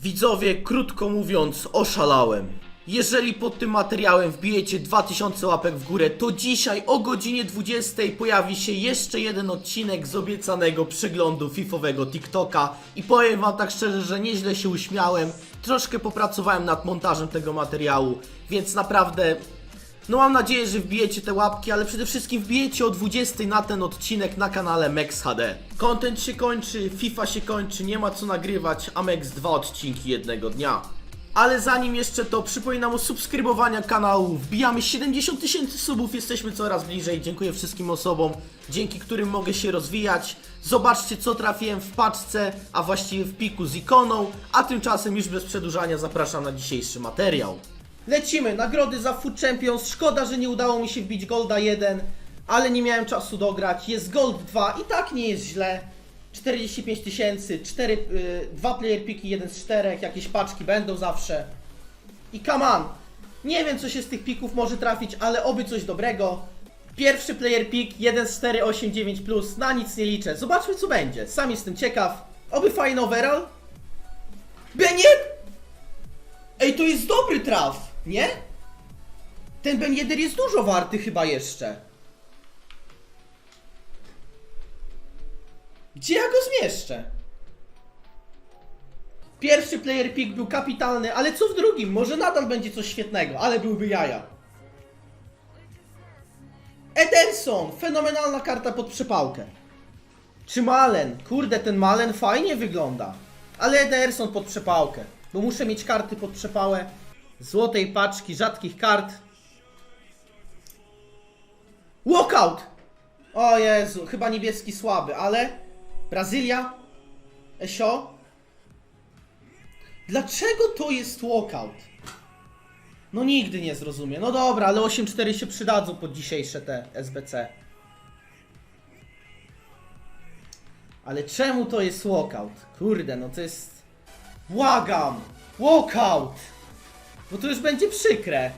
Widzowie, krótko mówiąc, oszalałem. Jeżeli pod tym materiałem wbijecie 2000 łapek w górę, to dzisiaj o godzinie 20 pojawi się jeszcze jeden odcinek z obiecanego przeglądu fifowego TikToka i powiem wam tak szczerze, że nieźle się uśmiałem, troszkę popracowałem nad montażem tego materiału, więc naprawdę no mam nadzieję, że wbijecie te łapki, ale przede wszystkim wbijecie o 20 na ten odcinek na kanale Mex HD. Content się kończy, FIFA się kończy, nie ma co nagrywać, a Mex dwa odcinki jednego dnia. Ale zanim jeszcze to, przypominam o subskrybowaniu kanału. Wbijamy 70 tysięcy subów, jesteśmy coraz bliżej. Dziękuję wszystkim osobom, dzięki którym mogę się rozwijać. Zobaczcie, co trafiłem w paczce, a właściwie w piku z ikoną. A tymczasem już bez przedłużania zapraszam na dzisiejszy materiał. Lecimy, nagrody za Food Champions. Szkoda, że nie udało mi się wbić Golda 1, ale nie miałem czasu dograć. Jest Gold 2 i tak nie jest źle. 45 tysięcy, 4, y, 2 player piki, 1 z 4, jakieś paczki będą zawsze. I come on! Nie wiem, co się z tych pików może trafić, ale oby coś dobrego. Pierwszy player pick, 1 z 4, 8, 9 plus, na nic nie liczę. Zobaczmy, co będzie. Sam jestem ciekaw. Oby fajny overall. Beniet! Ej, to jest dobry traf, nie? Ten Ben Yedder jest dużo warty chyba jeszcze. Gdzie ja go zmieszczę? Pierwszy player pick był kapitalny, ale co w drugim? Może nadal będzie coś świetnego, ale byłby jaja. Ederson, fenomenalna karta pod przepałkę. Czy Malen? Kurde, ten Malen fajnie wygląda. Ale Ederson pod przepałkę. Bo muszę mieć karty pod przepałę. Złotej paczki, rzadkich kart. Walkout! O Jezu, chyba niebieski słaby, ale... Brazylia? Esio? Dlaczego to jest walkout? No nigdy nie zrozumiem. No dobra, ale 8-4 się przydadzą pod dzisiejsze te SBC. Ale czemu to jest walkout? Kurde, no to jest... Błagam! Walkout! Bo to już będzie przykre.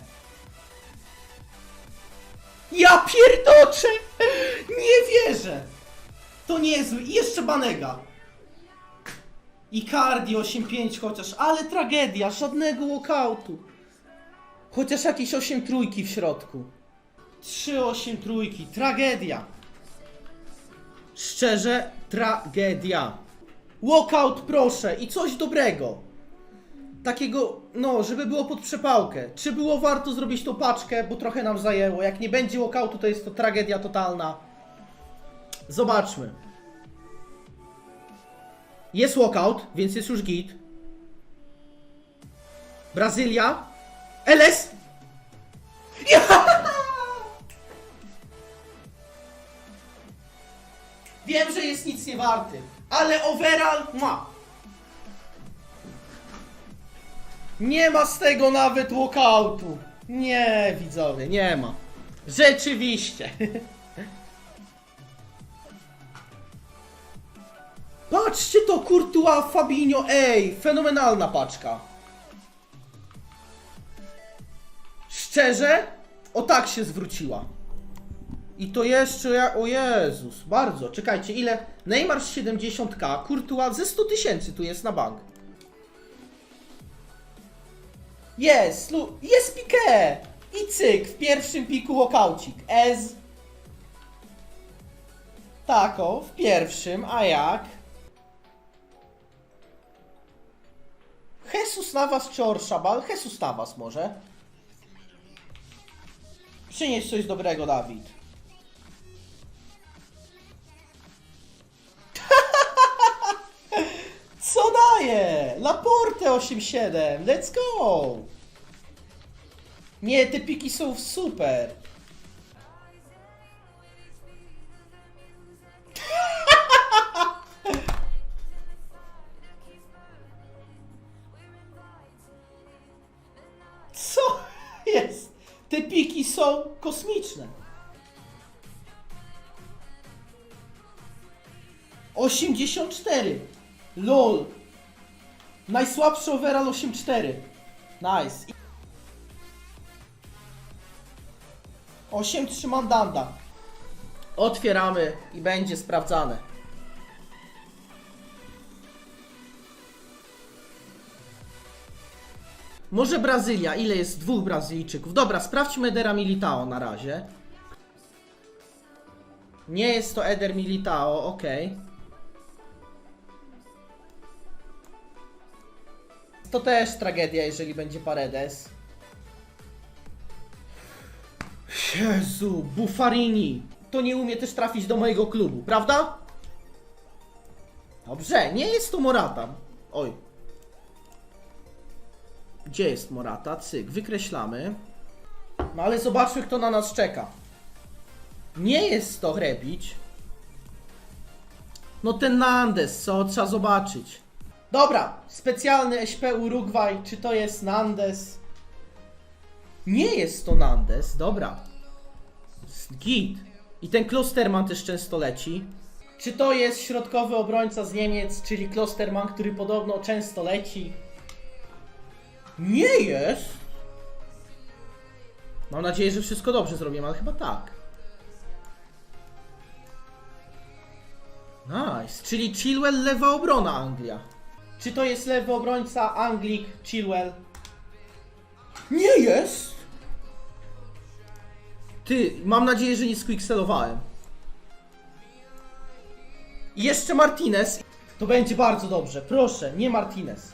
Ja pierdoczę! Nie wierzę! To niezły. I jeszcze Banega. I Cardi 8-5 chociaż, ale tragedia, żadnego walkoutu. Chociaż jakieś 8 trójki w środku. 3-8 trójki, tragedia. Szczerze, tragedia. Walkout proszę i coś dobrego. Takiego, no, żeby było pod przepałkę. Czy było warto zrobić tą paczkę, bo trochę nam zajęło. Jak nie będzie walkoutu, to jest to tragedia totalna. Zobaczmy. Jest walkout, więc jest już git. Brazylia. LS! Ja! Wiem, że jest nic nie warty, ale overall ma. Nie ma z tego nawet walkoutu. Nie, widzowie, nie ma. Rzeczywiście. Patrzcie to, Courtois, Fabinho, ej, fenomenalna paczka. Szczerze, o tak się zwróciła. I to jeszcze, ja- o Jezus, bardzo. Czekajcie, ile? Neymar z 70k, Courtois ze 100 tysięcy tu jest na bank. Jest, lu- jest Piqué! I cyk, w pierwszym piku walkaucik. Ez. Tako, w pierwszym, a jak? Jesus Navas czy Orszabal? Jesus Navas może. Przynieś coś dobrego, Dawid. Co daje? Laporte 8-7. Let's go! Nie, te piki są super. Co jest? Te piki są kosmiczne. 84. LOL. Najsłabszy overall 8-4. Nice. 8-3 mandanda. Otwieramy i będzie sprawdzane. Może Brazylia, ile jest dwóch Brazylijczyków? Dobra, sprawdźmy Edera Militao na razie. Nie jest to Eder Militao, okej. To też tragedia, jeżeli będzie Paredes. Jezu, Buffarini. To nie umie też trafić do mojego klubu, prawda? Dobrze, nie jest to Morata. Oj. Gdzie jest Morata? Cyk, wykreślamy. No ale zobaczmy, kto na nas czeka. Nie jest to Hrebić. No ten Nandes, co? Trzeba zobaczyć. Dobra, specjalny SP Urugwaj. Czy to jest Nandes? Nie jest to Nandes, dobra. Git. I ten Klosterman też często leci. Czy to jest środkowy obrońca z Niemiec, czyli Klosterman, który podobno często leci? Nie jest! Mam nadzieję, że wszystko dobrze zrobiłem, ale chyba tak. Nice, czyli Chilwell lewa obrona Anglia. Czy to jest lewy obrońca Anglik Chilwell? Nie jest! Ty, mam nadzieję, że nie squickselowałem. I Jeszcze Martinez. To będzie bardzo dobrze. Proszę, nie Martinez.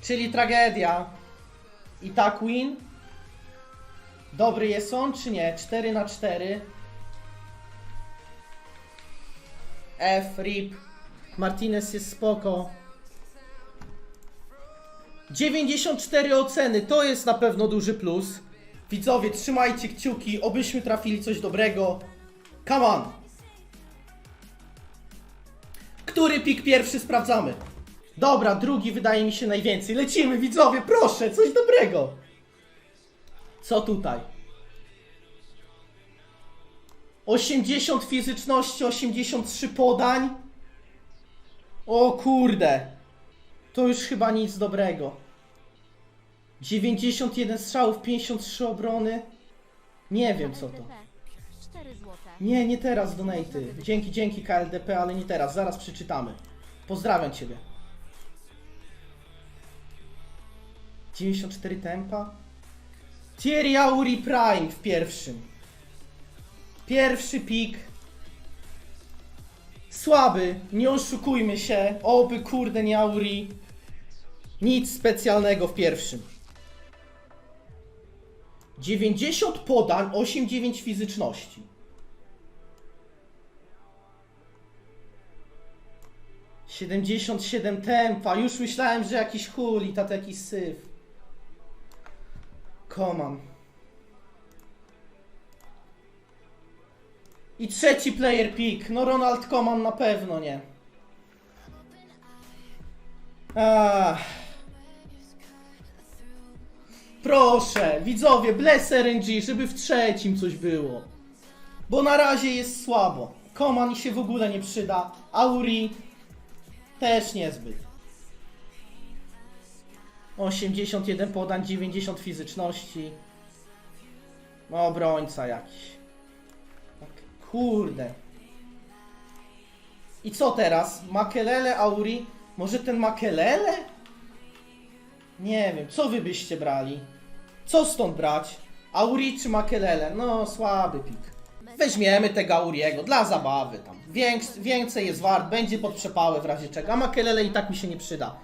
Czyli tragedia. I tak win. Dobry jest on, czy nie? 4 na 4. F, RIP. Martinez jest spoko. 94 oceny, to jest na pewno duży plus. Widzowie, trzymajcie kciuki, obyśmy trafili coś dobrego. Come on! Który pik pierwszy sprawdzamy? Dobra, drugi wydaje mi się najwięcej. Lecimy, widzowie, proszę, coś dobrego. Co tutaj? 80 fizyczności, 83 podań. O kurde. To już chyba nic dobrego. 91 strzałów, 53 obrony. Nie wiem co to. 4 złote. Nie, nie teraz donaty. Dzięki, dzięki KLDP, ale nie teraz. Zaraz przeczytamy. Pozdrawiam Ciebie. 94 tempa. Thierry Auri Prime w pierwszym. Pierwszy pik. Słaby, nie oszukujmy się. Oby kurde nie. Nic specjalnego w pierwszym. 90 podań, 8-9 fizyczności. Siedemdziesiąt siedem tempa. Już myślałem, że jakiś huli, tat jakiś syf. Koman. I trzeci player pick. No Ronald Koman na pewno nie. Ach. Proszę, widzowie, bless RNG, żeby w trzecim coś było. Bo na razie jest słabo. Koman się w ogóle nie przyda. Auri też niezbyt. 81 podań, 90 fizyczności. No, obrońca jakiś. Kurde. I co teraz? Makelele, Auri? Może ten Makelele? Nie wiem, co wy byście brali? Co stąd brać? Auri czy Makelele? No, słaby pik. Weźmiemy tego Auriego dla zabawy tam. Więks, więcej jest wart, będzie pod przepałę w razie czego. A Makelele i tak mi się nie przyda.